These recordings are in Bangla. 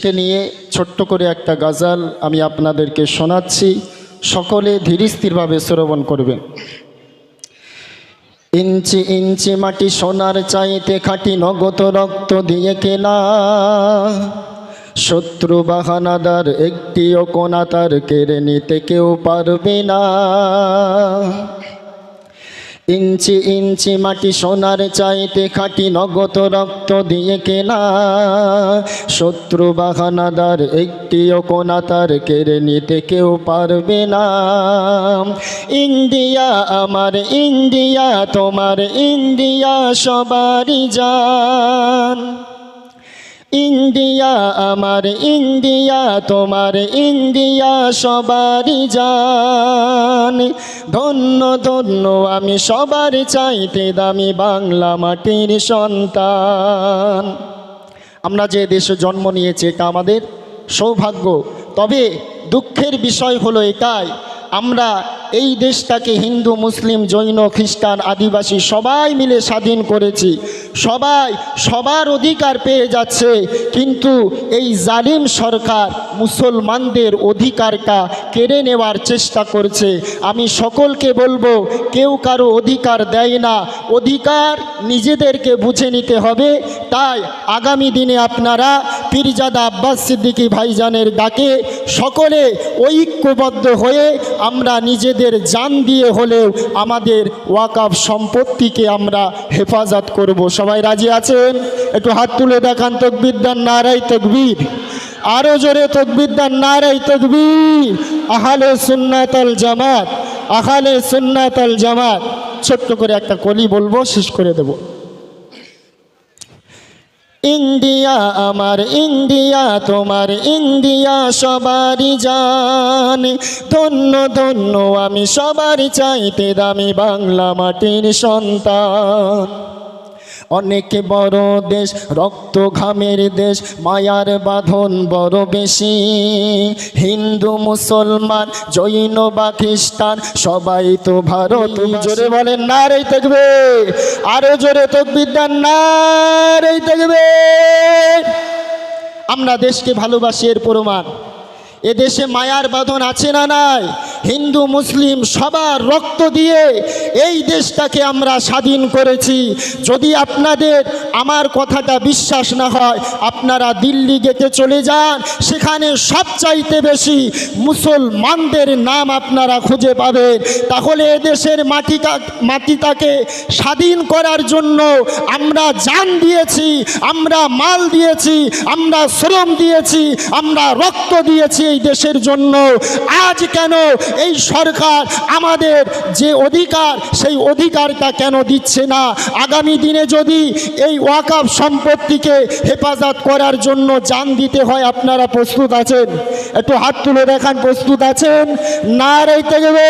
কে নিয়ে ছোট্ট করে একটা গাজাল আমি আপনাদেরকে শোনাচ্ছি। সকলে ধীরস্থিরভাবে শ্রবণ করবেন। ইঞ্চি ইঞ্চি মাটি সোনার চাইতে খাটি নগত রক্ত দিয়ে কেনা। শত্রু বাহানাদার একটিও কোনা কেড়ে নিতে কেউ পারবে না। ইঞ্চি ইঞ্চি মাটি সোনার চাইতে খাটি নগত রক্ত দিয়ে কেনা। শত্রু বাহানাদার একটিও কোনা কেড়ে নিতে কেউ পারবে না। ইন্ডিয়া আমার, ইন্ডিয়া তোমার, ইন্ডিয়া সবারই জান। ইন্ডিয়া আমার ইন্ডিয়া, তোমার ইন্ডিয়া সবারই জান। ধন্য ধন্য, আমি সবার চাইতে দামি বাংলা মাটির সন্তান। আমরা যে দেশে জন্ম নিয়েছি এটা আমাদের সৌভাগ্য। তবে দুঃখের বিষয় হলো এটাই, আমরা এই দেশটাকে হিন্দু, মুসলিম, জৈন, খ্রিস্টান, আদিবাসী সবাই মিলে স্বাধীন করেছি। সবাই সবার অধিকার পেয়ে যাচ্ছে, কিন্তু এই জালিম সরকার মুসলমানদের অধিকারটা কেড়ে নেওয়ার চেষ্টা করছে। আমি সকলকে বলব, কেউ কারও অধিকার দেয় না। অধিকার নিজেদেরকে বুঝে নিতে হবে। তাই আগামী দিনে আপনারা পীরজাদা আব্বাস সিদ্দিকী ভাইজানের ডাকে সকলে ঐক্যবদ্ধ হয়ে আমরা নিজেদের জান দিয়ে হলেও আমাদের ওয়াকাফ সম্পত্তিকে আমরা হেফাজত করব। সবাই রাজি আছেন? একটু হাত তুলে দেখান তকবিদ্যার নারাই তকবীর। আরও জোরে তকবিদ্যার নারাই তকবীর। আহালে সুন্নাতাল জামাত, আহালে সুন্নাতাল জামাত। ছোট্ট করে একটা কলি বলব, শেষ করে দেবো। ইন্ডিয়া আমার, ইন্ডিয়া তোমার, ইন্ডিয়া সবারই জান। ধন্য ধন্য, আমি সবারই চাইতে দামি বাংলা মাটির সন্তান। অনেক বড় দেশ রক্ত ঘামের দেশ, মায়ার বাঁধন বড় বেশি। হিন্দু, মুসলমান, জৈন বা খ্রিস্টান, সবাই তো ভারত জোরে বলেন না রে থাকবে আরও জোরে তকবিদ্যান না রে থাকবে আমরা দেশকে ভালোবাসি, এর প্রমাণ। এদেশে মায়ার বাঁধন আছে না নাই? হিন্দু, মুসলিম সবার রক্ত দিয়ে এই দেশটাকে আমরা স্বাধীন করেছি। যদি আপনাদের আমার কথাটা বিশ্বাস না হয়, আপনারা দিল্লি গেটে চলে যান। সেখানে সবচাইতে বেশি মুসলমানদের নাম আপনারা খুঁজে পাবেন। তাহলে এদেশের মাটিটা, মাটিটাকে স্বাধীন করার জন্য আমরা জান দিয়েছি, আমরা মাল দিয়েছি, আমরা শ্রম দিয়েছি, আমরা রক্ত দিয়েছি এই দেশের জন্য। আজ কেন এই সরকার আমাদের যে অধিকার, সেই অধিকারটা কেন দিচ্ছে না? আগামী দিনে যদি এই ওয়াকাফ সম্পত্তিকে হেফাজত করার জন্য যান দিতে হয়, আপনারা প্রস্তুত আছেন? একটু হাত তুলে দেখান, প্রস্তুত আছেন? না রেখে গেবে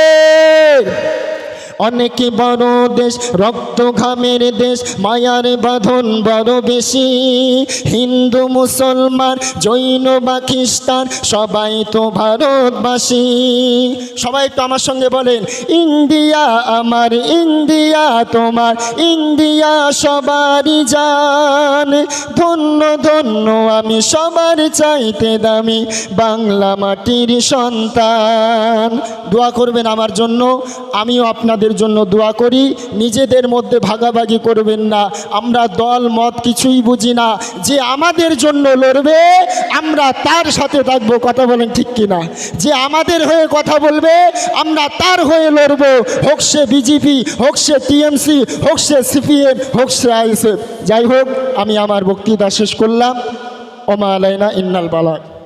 অনেক বড় দেশ, রক্ত ঘামের দেশ, মায়ার বাঁধন বড় বেশি। হিন্দু, মুসলমান, জৈন বা খ্রিস্টান, সবাই তো ভারতবাসী। সবাই তো আমার সঙ্গে বলেন, ইন্ডিয়া আমার, ইন্ডিয়া তোমার, ইন্ডিয়া সবারই জান। ধন্য ধন্য, আমি সবার চাইতে দামি বাংলা মাটির সন্তান। দোয়া করবেন আমার জন্য, আমিও আপনাদের জন্য দোয়া করি, নিজেদের মধ্যে ভাগাভাগি করবেন না। আমরা দল, মত কিছুই বুঝি না। যে আমাদের জন্য লড়বে, আমরা তার সাথে থাকব। কথা বলেন ঠিক কিনা? যে আমাদের হয়ে কথা বলবে, আমরা তার হয়ে লড়বো। হোক সে বিজেপি, হোক সে টিএমসি, হোক সে সিপিএম, হোক সে আইএসএফ। যাই হোক, আমি আমার বক্তৃতা শেষ করলাম। ওমা আলাইনা ইন্নাল বালাক